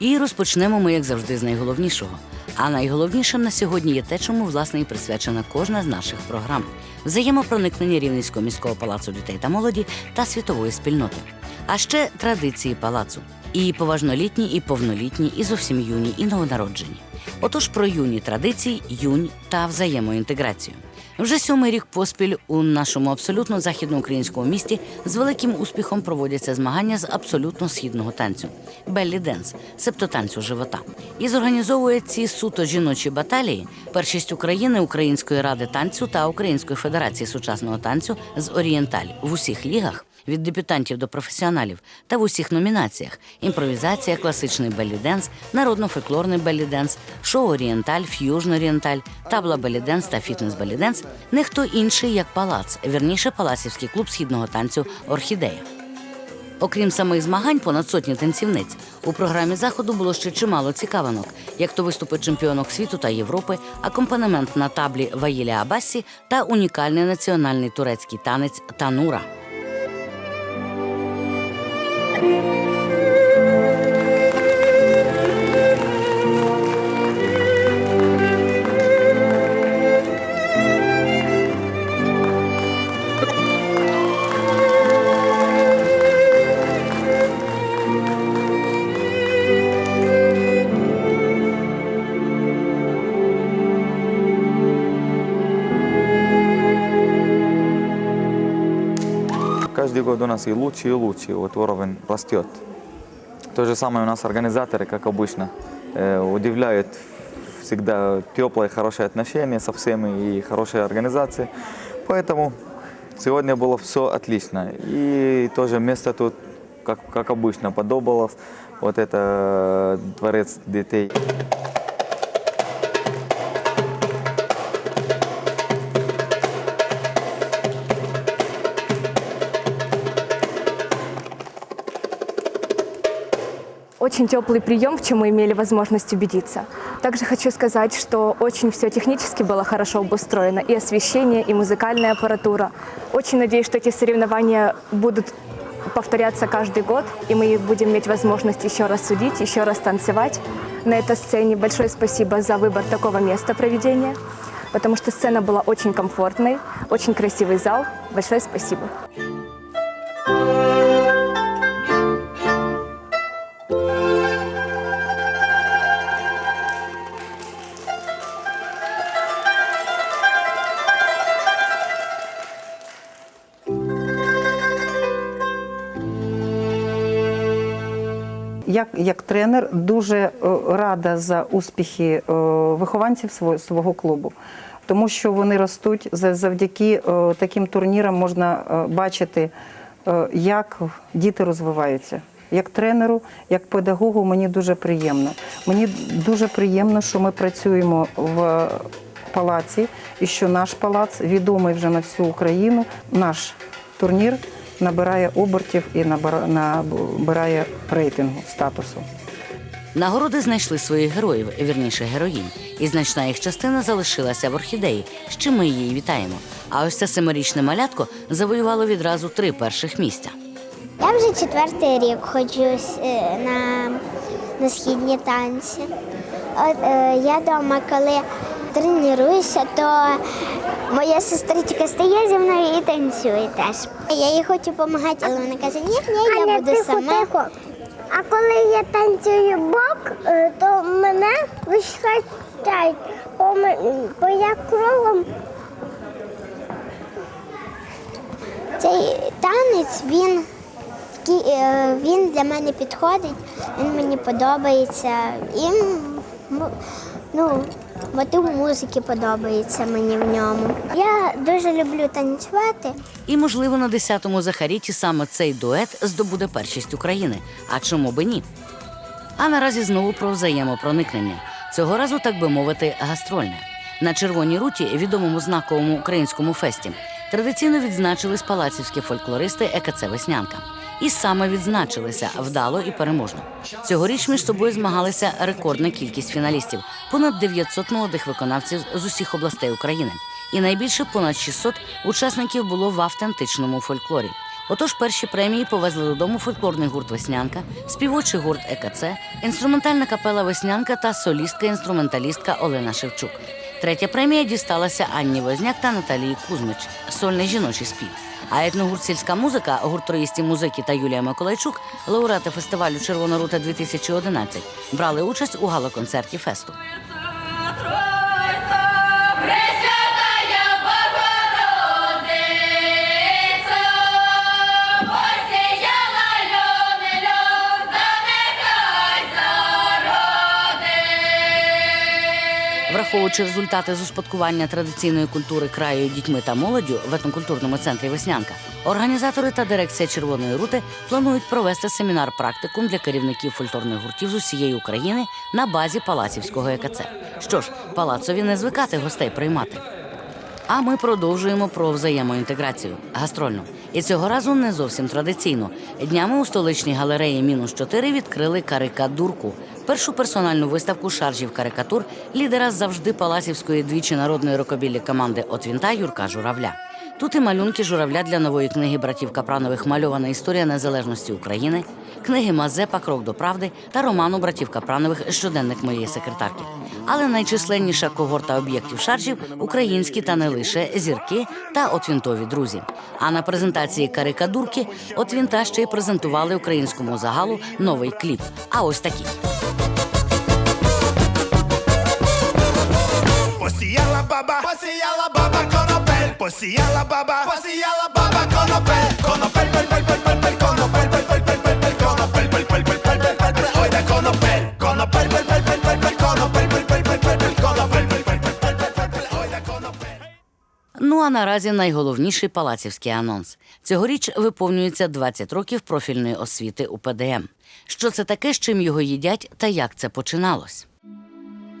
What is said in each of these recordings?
І розпочнемо ми, як завжди, з найголовнішого. А найголовнішим на сьогодні є те, чому власне і присвячена кожна з наших програм взаємопроникнення Рівненського міського палацу дітей та молоді та світової спільноти. А ще традиції палацу. І поважнолітні, і повнолітні, і зовсім юні, і новонароджені. Отож про юні традиції, юнь та взаємоінтеграцію. Вже сьомий рік поспіль у нашому абсолютно західноукраїнському місті з великим успіхом проводяться змагання з абсолютно східного танцю беллі денс, себто танцю живота. І зорганізовує ці суто жіночі баталії першість України, Української ради танцю та Української федерації сучасного танцю з орієнталь в усіх лігах. Від дебютантів до професіоналів та в усіх номінаціях: імпровізація, класичний беллі-денс, народно-фольклорний беллі-денс, шоу орієнталь, ф'южн орієнталь, табла беллі-денс та фітнес беллі-денс – не хто інший, як палац, вірніше палацівський клуб східного танцю Орхідея. Окрім самих змагань, понад сотні танцівниць. У програмі заходу було ще чимало цікавинок, як то виступи чемпіонок світу та Європи, акомпанемент на таблі Ваїля Абасі та унікальний національний турецький танець Танура. thank you Каждый год у нас и лучше, и лучше, вот уровень растет. То же самое у нас организаторы, как обычно, э, удивляют всегда теплые, хорошие отношения со всеми и хорошая организация. Поэтому сегодня было все отлично. И тоже место тут, как, как обычно, подобалось. Вот это дворец детей. Очень теплый прием, в чем мы имели возможность убедиться. Также хочу сказать, что очень все технически было хорошо обустроено. И освещение, и музыкальная аппаратура. Очень надеюсь, что эти соревнования будут повторяться каждый год, и мы будем иметь возможность еще раз судить, еще раз танцевать на этой сцене. Большое спасибо за выбор такого места проведения, потому что сцена была очень комфортной, очень красивый зал. Большое спасибо. Як, як тренер дуже е, рада за успіхи е, вихованців свого, свого клубу, тому що вони ростуть За- завдяки е, таким турнірам можна бачити, як діти розвиваються. Як тренеру, як педагогу, мені дуже приємно. Мені дуже приємно, що ми працюємо в палаці і що наш палац відомий вже на всю Україну. Наш турнір набирає обертів і набира- набирає рейтингу статусу. Нагороди знайшли своїх героїв, вірніше героїнь, і значна їх частина залишилася в орхідеї, з чим ми її вітаємо. А ось це семирічне малятко завоювало відразу три перших місця. Я вже четвертий рік ходжу е, на, на східні танці. От, е, я вдома, коли тренуюся, то моя сестричка стає зі мною і танцює теж. Я їй хочу допомагати, але вона каже, ні, ні, я буду сама. А коли я танцюю бок, е, то мене вищать, бо, я кругом Цей танець він, е, він для мене підходить, він мені подобається. І ну, мотив музики подобається мені в ньому. Я дуже люблю танцювати. І, можливо, на 10-му Захаріті саме цей дует здобуде першість України. А чому би ні? А наразі знову про взаємопроникнення. Цього разу, так би мовити, гастрольне. На червоній руті, відомому знаковому українському фесті, традиційно відзначились палацівські фольклористи ЕКЦ Веснянка. І саме відзначилися вдало і переможно. Цьогоріч між собою змагалися рекордна кількість фіналістів понад 900 молодих виконавців з усіх областей України. І найбільше понад 600 учасників було в автентичному фольклорі. Отож, перші премії повезли додому фольклорний гурт Веснянка, співочий гурт ЕКЦ, інструментальна капела Веснянка та солістка-інструменталістка Олена Шевчук. Третя премія дісталася Анні Возняк та Наталії Кузьмич сольний жіночий спів. А етногурцільська музика, гурт троїсті музики та Юлія Миколайчук, лауреати фестивалю Червона рута 2011 брали участь у галоконцерті фесту. Враховуючи результати з успадкування традиційної культури краю дітьми та молоддю в етнокультурному центрі Веснянка, організатори та дирекція Червоної рути планують провести семінар практикум для керівників фольклорних гуртів з усієї України на базі Палацівського ЕКЦ. Що ж, палацові не звикати гостей приймати. А ми продовжуємо про взаємоінтеграцію гастрольну. І цього разу не зовсім традиційно. Днями у столичній галереї мінус 4 відкрили карикадурку. Першу персональну виставку шаржів карикатур лідера завжди паласівської двічі народної рокобіллі команди Отвінта Юрка Журавля. Тут і малюнки журавля для нової книги братів Капранових Мальована історія незалежності України, книги Мазепа Крок до правди та роману братів Капранових Щоденник моєї секретарки. Але найчисленніша когорта об'єктів шаржів українські та не лише зірки та отвінтові друзі. А на презентації карикадурки отвінта ще й презентували українському загалу новий кліп. А ось такий. Баба, посіяла баба конопель, посіяла баба, посіяла баба конопель, конопель, пель, пель, пель, пель, пель, конопель, пель, пель, пель, пель, пель, конопель, пель, пель, пель, пель, пель, пель, пель, ой, де конопель, конопель, пель, пель, пель, пель, пель, конопель, пель, пель, пель, пель, пель, конопель, пель, пель, пель, пель, пель, пель, ой, де конопель. Ну а наразі найголовніший палацівський анонс. Цьогоріч виповнюється 20 років профільної освіти у ПДМ. Що це таке, з чим його їдять та як це починалось?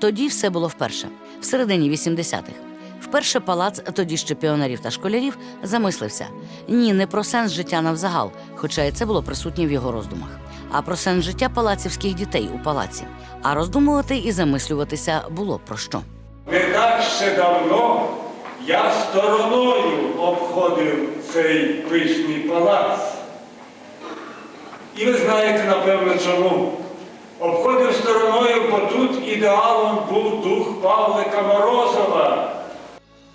Тоді все було вперше, середині 80-х. Вперше палац тоді ще піонерів та школярів замислився ні, не про сенс життя навзагал, хоча і це було присутнє в його роздумах, а про сенс життя палацівських дітей у палаці. А роздумувати і замислюватися було про що. Не так ще давно я стороною обходив цей пишний палац. І ви знаєте, напевно, чому. Обходив стороною, бо тут ідеалом був дух Павлика Морозова.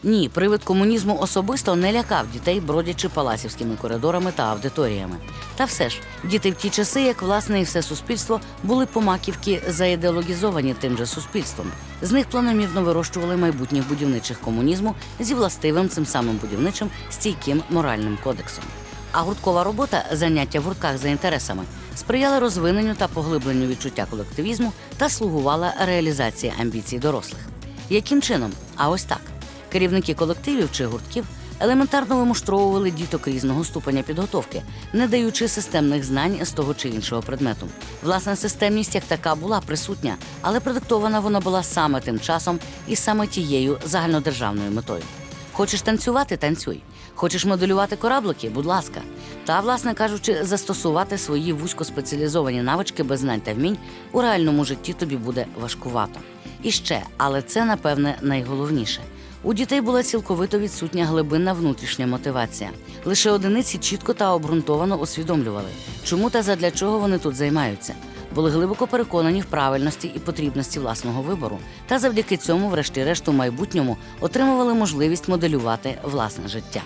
Ні, привид комунізму особисто не лякав дітей, бродячи палацівськими коридорами та аудиторіями. Та все ж, діти в ті часи, як власне і все суспільство, були помаківки заідеологізовані тим же суспільством. З них планомірно вирощували майбутніх будівничих комунізму зі властивим цим самим будівничим стійким моральним кодексом. А гурткова робота, заняття в гуртках за інтересами, сприяла розвиненню та поглибленню відчуття колективізму та слугувала реалізації амбіцій дорослих. Яким чином? А ось так. Керівники колективів чи гуртків елементарно вимуштровували діток різного ступеня підготовки, не даючи системних знань з того чи іншого предмету. Власна системність як така була присутня, але продиктована вона була саме тим часом і саме тією загальнодержавною метою. Хочеш танцювати танцюй. Хочеш моделювати кораблики, будь ласка. Та, власне кажучи, застосувати свої вузькоспеціалізовані навички без знань та вмінь у реальному житті тобі буде важкувато. І ще, але це напевне найголовніше. У дітей була цілковито відсутня глибинна внутрішня мотивація. Лише одиниці чітко та обґрунтовано усвідомлювали, чому та задля чого вони тут займаються. Були глибоко переконані в правильності і потрібності власного вибору, та завдяки цьому, врешті-решт, у майбутньому отримували можливість моделювати власне життя.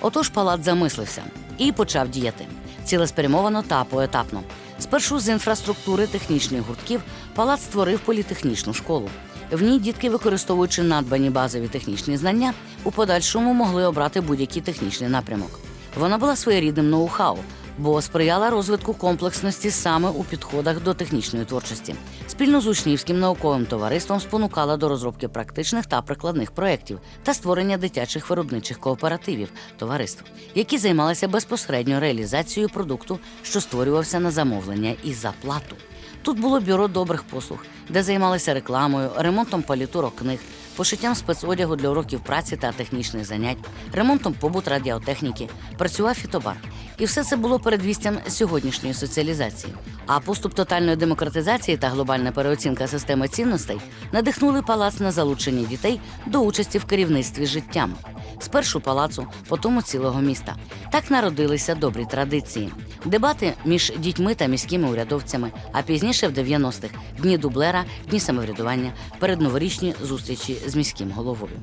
Отож палац замислився і почав діяти цілеспрямовано та поетапно. Спершу з інфраструктури технічних гуртків палац створив політехнічну школу. В ній дітки, використовуючи надбані базові технічні знання, у подальшому могли обрати будь-який технічний напрямок. Вона була своєрідним ноу-хау, бо сприяла розвитку комплексності саме у підходах до технічної творчості. Спільно з учнівським науковим товариством спонукала до розробки практичних та прикладних проєктів та створення дитячих виробничих кооперативів товариств, які займалися безпосередньо реалізацією продукту, що створювався на замовлення і за плату. Тут було бюро добрих послуг, де займалися рекламою, ремонтом палітурок книг, пошиттям спецодягу для уроків праці та технічних занять, ремонтом побут радіотехніки, працював фітобар. І все це було передвістям сьогоднішньої соціалізації. А поступ тотальної демократизації та глобальна переоцінка системи цінностей надихнули палац на залучення дітей до участі в керівництві життям. Спершу палацу, потім цілого міста. Так народилися добрі традиції. Дебати між дітьми та міськими урядовцями, а пізніше в 90-х дні дублера, дні самоврядування, передноворічні зустрічі з міським головою.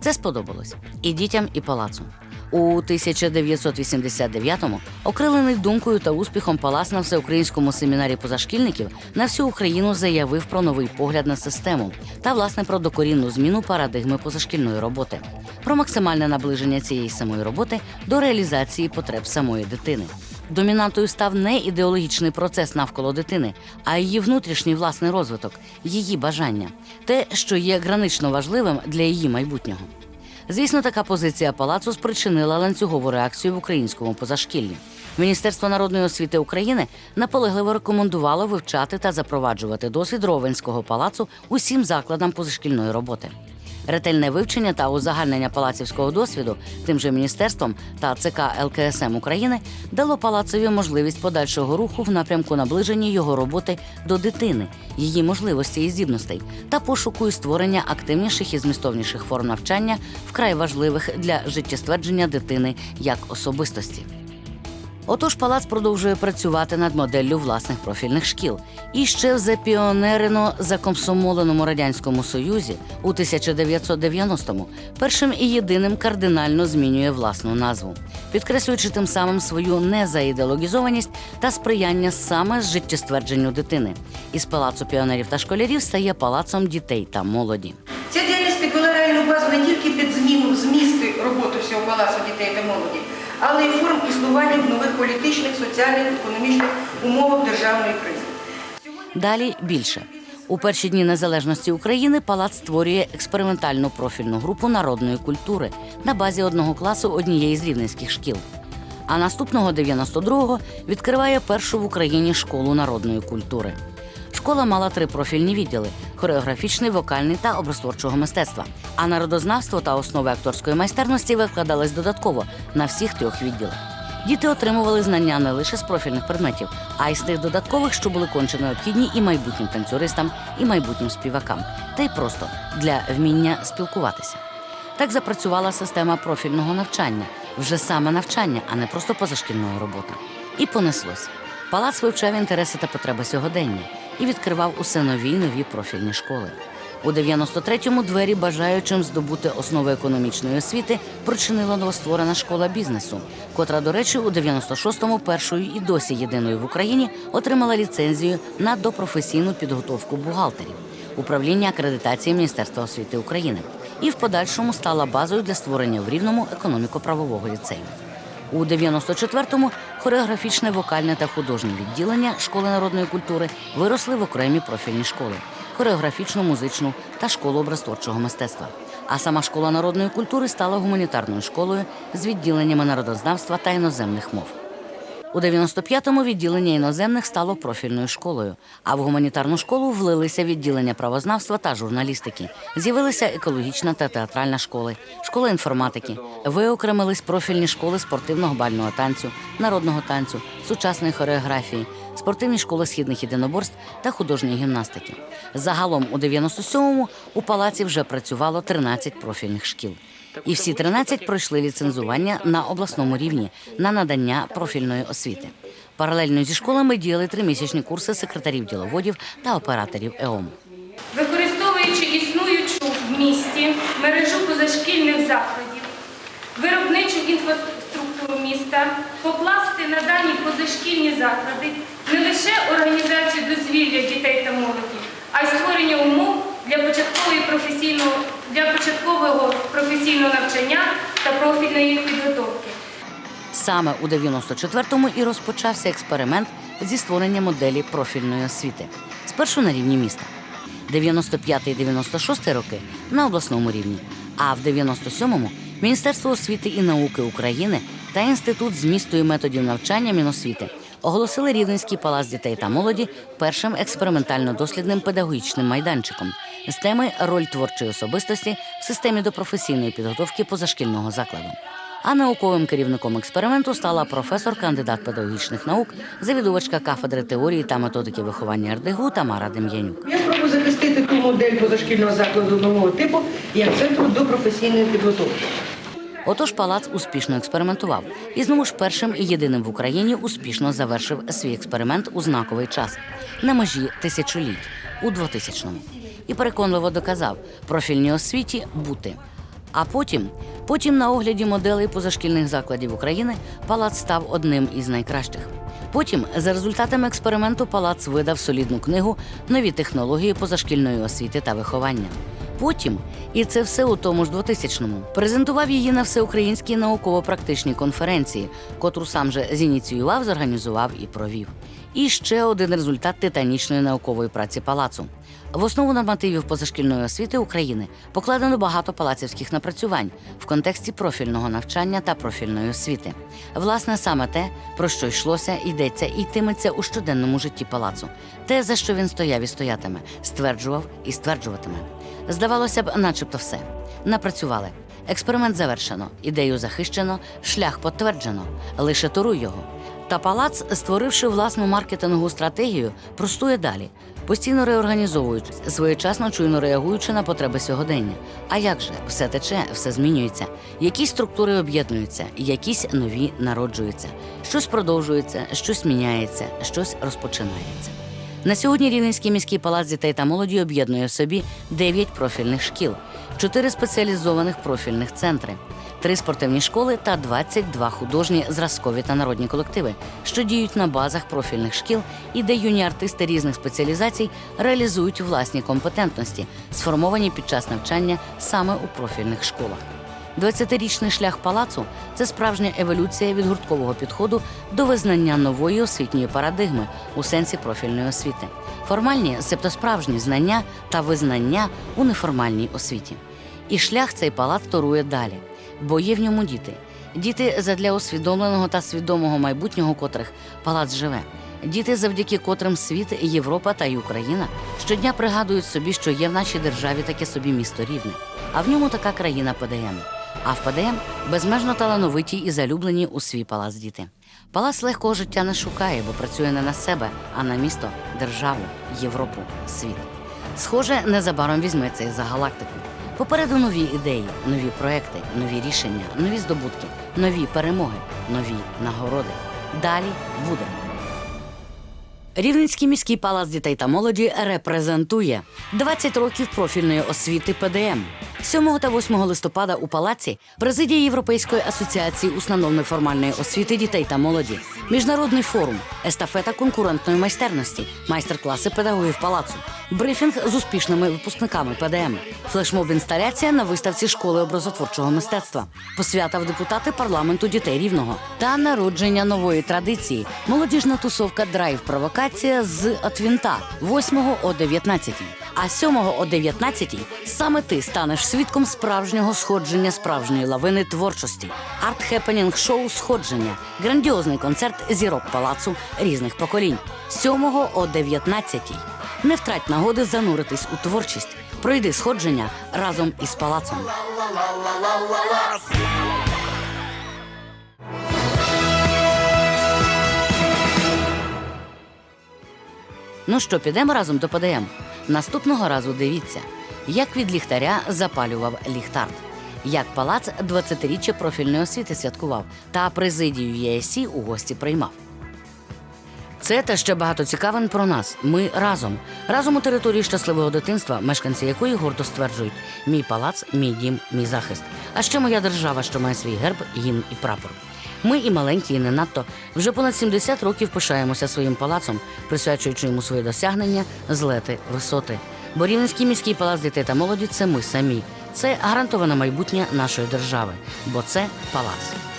Це сподобалось і дітям, і палацу. У 1989-му, окрилений думкою та успіхом палац на всеукраїнському семінарі позашкільників на всю Україну заявив про новий погляд на систему та власне про докорінну зміну парадигми позашкільної роботи, про максимальне наближення цієї самої роботи до реалізації потреб самої дитини. Домінантою став не ідеологічний процес навколо дитини, а її внутрішній власний розвиток, її бажання, те, що є гранично важливим для її майбутнього. Звісно, така позиція палацу спричинила ланцюгову реакцію в українському позашкіллі. Міністерство народної освіти України наполегливо рекомендувало вивчати та запроваджувати досвід Ровенського палацу усім закладам позашкільної роботи. Ретельне вивчення та узагальнення палацівського досвіду тим же міністерством та ЦК ЛКСМ України дало палацові можливість подальшого руху в напрямку наближення його роботи до дитини, її можливостей і здібностей та пошуку і створення активніших і змістовніших форм навчання вкрай важливих для життєствердження дитини як особистості. Отож, палац продовжує працювати над моделлю власних профільних шкіл. І ще в запіонерено закомсомоленому радянському союзі у 1990-му першим і єдиним кардинально змінює власну назву, підкреслюючи тим самим свою незаідеологізованість та сприяння саме з життєствердженню дитини. Із палацу піонерів та школярів стає палацом дітей та молоді. Ця діяльність підвела реальну базу не тільки під зміну змісти роботи всього палацу дітей та молоді, але й форм існування в нових політичних, соціальних, економічних умовах державної кризи. Далі більше. У перші дні незалежності України палац створює експериментальну профільну групу народної культури на базі одного класу однієї з рівненських шкіл. А наступного 92-го відкриває першу в Україні школу народної культури. Школа мала три профільні відділи: хореографічний, вокальний та образотворчого мистецтва. А народознавство та основи акторської майстерності викладались додатково на всіх трьох відділах. Діти отримували знання не лише з профільних предметів, а й з тих додаткових, що були конче необхідні і майбутнім танцюристам, і майбутнім співакам, та й просто для вміння спілкуватися. Так запрацювала система профільного навчання, вже саме навчання, а не просто позашкільної роботи. І понеслось. Палац вивчав інтереси та потреби сьогодення і відкривав усе нові й нові профільні школи. У 93-му двері бажаючим здобути основи економічної освіти прочинила новостворена школа бізнесу, котра, до речі, у 96-му першою і досі єдиною в Україні отримала ліцензію на допрофесійну підготовку бухгалтерів, управління акредитації Міністерства освіти України і в подальшому стала базою для створення в Рівному економіко-правового ліцею. У 94-му хореографічне, вокальне та художнє відділення школи народної культури виросли в окремі профільні школи хореографічну, музичну та школу образтворчого мистецтва. А сама школа народної культури стала гуманітарною школою з відділеннями народознавства та іноземних мов. У 95-му відділення іноземних стало профільною школою, а в гуманітарну школу влилися відділення правознавства та журналістики. З'явилися екологічна та театральна школи, школа інформатики. Виокремились профільні школи спортивного бального танцю, народного танцю, сучасної хореографії, спортивні школи східних єдиноборств та художньої гімнастики. Загалом у 97-му у палаці вже працювало 13 профільних шкіл. І всі 13 пройшли ліцензування на обласному рівні на надання профільної освіти. Паралельно зі школами діяли тримісячні курси секретарів діловодів та операторів ЕОМ. Використовуючи існуючу в місті мережу позашкільних закладів, виробничу інфраструктуру міста, покласти на дані позашкільні заклади не лише організацію дозвілля дітей та молоді, а й створення умов для початкової професійного для початкового професійного навчання та профільної підготовки. Саме у 94-му і розпочався експеримент зі створення моделі профільної освіти. Спершу на рівні міста. 95 і 96 роки на обласному рівні, а в 97-му Міністерство освіти і науки України та Інститут змісту і методів навчання Міносвіти оголосили Рівненський палац дітей та молоді першим експериментально-дослідним педагогічним майданчиком з теми роль творчої особистості в системі допрофесійної підготовки позашкільного закладу. А науковим керівником експерименту стала професор, кандидат педагогічних наук, завідувачка кафедри теорії та методики виховання РДГУ Тамара Дем'янюк. Я спробую захистити ту модель позашкільного закладу нового типу як центру до професійної підготовки. Отож, палац успішно експериментував і знову ж першим і єдиним в Україні успішно завершив свій експеримент у знаковий час на межі тисячоліть у 2000-му. І переконливо доказав профільній освіті бути. А потім, потім на огляді моделей позашкільних закладів України палац став одним із найкращих. Потім, за результатами експерименту, палац видав солідну книгу Нові технології позашкільної освіти та виховання. Потім, і це все у тому ж 2000-му, презентував її на всеукраїнській науково-практичній конференції, котру сам же зініціював, зорганізував і провів. І ще один результат титанічної наукової праці палацу. В основу нормативів позашкільної освіти України покладено багато палацівських напрацювань в контексті профільного навчання та профільної освіти. Власне, саме те, про що йшлося, йдеться і йтиметься у щоденному житті палацу, те, за що він стояв і стоятиме, стверджував і стверджуватиме. Здавалося б, начебто все. Напрацювали. Експеримент завершено, ідею захищено, шлях підтверджено. Лише туруй його. Та палац, створивши власну маркетингову стратегію, простує далі, постійно реорганізовуючись, своєчасно чуйно реагуючи на потреби сьогодення. А як же все тече, все змінюється? Якісь структури об'єднуються, якісь нові народжуються. Щось продовжується, щось міняється, щось розпочинається. На сьогодні Рівненський міський палац дітей та молоді об'єднує в собі 9 профільних шкіл, 4 спеціалізованих профільних центри, 3 спортивні школи та 22 художні зразкові та народні колективи, що діють на базах профільних шкіл і де юні артисти різних спеціалізацій реалізують власні компетентності, сформовані під час навчання саме у профільних школах. 20-річний шлях палацу це справжня еволюція від гурткового підходу до визнання нової освітньої парадигми у сенсі профільної освіти, формальні, себто справжні знання та визнання у неформальній освіті. І шлях цей палац торує далі, бо є в ньому діти. Діти задля усвідомленого та свідомого майбутнього котрих палац живе. Діти, завдяки котрим світ, Європа та й Україна щодня пригадують собі, що є в нашій державі таке собі місто рівне, а в ньому така країна ПДМ. А в ПДМ безмежно талановиті і залюблені у свій палац діти. Палац легкого життя не шукає, бо працює не на себе, а на місто, державу, Європу, світ. Схоже, незабаром візьметься і за галактику. Попереду нові ідеї, нові проекти, нові рішення, нові здобутки, нові перемоги, нові нагороди. Далі буде. Рівненський міський палац дітей та молоді репрезентує 20 років профільної освіти ПДМ. 7 та 8 листопада у палаці президія Європейської асоціації установ неформальної освіти дітей та молоді, міжнародний форум, естафета конкурентної майстерності, майстер-класи педагогів палацу, брифінг з успішними випускниками ПДМ, флешмоб інсталяція на виставці школи образотворчого мистецтва, посвята в депутати парламенту дітей рівного та народження нової традиції. Молодіжна тусовка Драйв провокація з Отвінта 8 о 19. А 7 о 19 саме ти станеш свідком справжнього сходження справжньої лавини творчості. Арт-хепенінг шоу Сходження. Грандіозний концерт зірок палацу різних поколінь. 7 о 19. Не втрать нагоди зануритись у творчість. Пройди сходження разом із палацом. Ну що, підемо разом до ПДМ? Наступного разу дивіться, як від ліхтаря запалював ліхтарт, як палац 20-річчя профільної освіти святкував та президію ЄСІ у гості приймав. Це та ще багато цікавин про нас. Ми разом. Разом у території щасливого дитинства, мешканці якої гордо стверджують: мій палац, мій дім, мій захист. А ще моя держава, що має свій герб, гімн і прапор. Ми і маленькі, і не надто вже понад 70 років пишаємося своїм палацом, присвячуючи йому свої досягнення, злети, висоти. Бо Рівненський міський палац дітей та молоді це ми самі. Це гарантоване майбутнє нашої держави, бо це палац.